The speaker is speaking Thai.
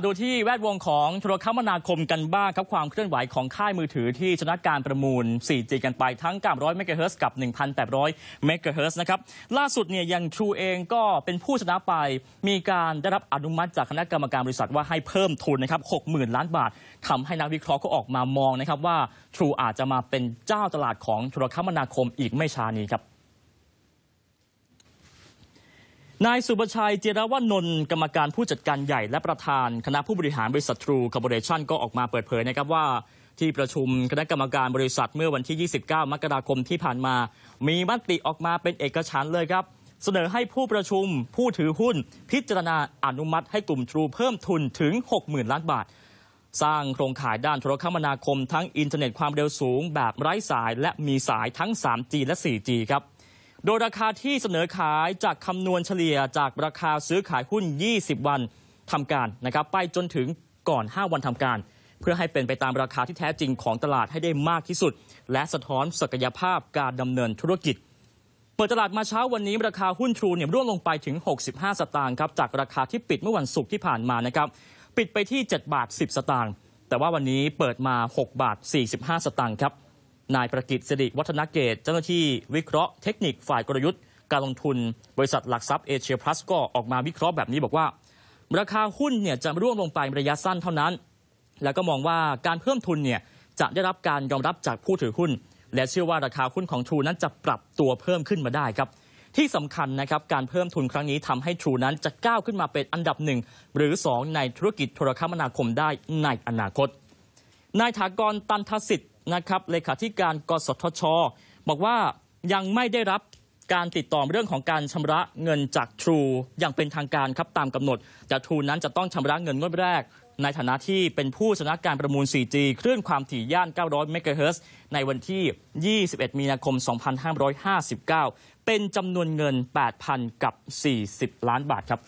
าดูที่แวดวงของโทรคมนาคมกันบ้างครับความเคลื่อนไหวของค่ายมือถือที่ชนะการประมูล 4G กันไปทั้ง 900 เมกะเฮิร์กับ 1,800 เมกะเฮิร์นะครับล่าสุดเนี่ยยัง True เองก็เป็นผู้ชนะไป มีการได้รับอนุมัติจากคณะกรรมการบริษัทว่าให้เพิ่มทุนนะครับ 60,000 ล้านบาททำให้นักวิเคราะห์ก็ออกมามองนะครับว่า True อาจจะมาเป็นเจ้าตลาดของโทรคมนาคมอีกไม่ช้านี้ครับ นายสุบชัยเจรวนนท์กรรมการผู้จัดการใหญ่และประธานคณะผู้บริหารบริษัททรูคอร์ปอเรชั่นก็ออกมาเปิดเผยนะครับว่าที่ประชุมคณะกรรมการบริษัทเมื่อวันที่ 29 มกราคมที่ผ่านมา มีมติออกมาเป็นเอกฉันเลยครับ เสนอให้ผู้ประชุมผู้ถือหุ้น พิจารณาอนุมัติให้กลุ่มทรูเพิ่มทุนถึง 60,000 ล้านบาท สร้างโครงข่ายด้านโทรคมนาคมทั้งอินเทอร์เน็ตความเร็วสูง แบบไร้สายและมีสายทั้ง 3G และ 4G ครับ โดยราคาที่เสนอขายจากคำนวณเฉลี่ยจากราคาซื้อขายหุ้น 20 วันทำการนะครับไปจนถึงก่อน 5 วันทำการ เพื่อให้เป็นไปตามราคาที่แท้จริงของตลาดให้ได้มากที่สุด และสะท้อนศักยภาพการดำเนินธุรกิจ เปิดตลาดมาเช้าวันนี้ราคาหุ้นทรูเนี่ยร่วงลงไปถึง 65 สตางค์ครับจากราคาที่ปิดเมื่อวันศุกร์ที่ผ่านมานะครับปิดไปที่ 7 บาท 10 สตางค์แต่ว่าวันนี้เปิดมา 6 บาท 45 สตางค์ครับ นายประกิตสิริวัฒนเกตเจ้าหน้าที่วิเคราะห์เทคนิคฝ่ายกลยุทธ์การลงทุนบริษัทหลักทรัพย์เอเชียพลัสก็ออกมาวิเคราะห์แบบนี้บอกว่า ราคาหุ้นเนี่ยจะร่วงลงไประยะสั้นเท่านั้น แล้วก็มองว่าการเพิ่มทุนเนี่ยจะได้รับการยอมรับจากผู้ถือหุ้น และเชื่อว่าราคาหุ้นของทรูนั้นจะปรับตัวเพิ่มขึ้นมาได้ครับ ที่สำคัญนะครับการเพิ่มทุนครั้งนี้ทำให้ทรูนั้นจะก้าวขึ้นมาเป็นอันดับหนึ่งหรือ 2 ในธุรกิจโทรคมนาคมได้ในอนาคตนายถากรตันทสิทธิ นะครับเลขาธิการกสทชบอกว่ายังไม่ได้รับการติดต่อเรื่องของการชำระเงินจาก True อย่างเป็นทางการครับตามกำหนด แต่ True นั้นจะต้องชำระเงินงวดแรก ในฐานะที่เป็นผู้ชนะการประมูล 4G คลื่นความถี่ย่าน 900 เมกะเฮิรตซ์ในวันที่ 21 มีนาคม 2559 เป็นจำนวนเงิน 8,000 กับ 40 ล้านบาทครับ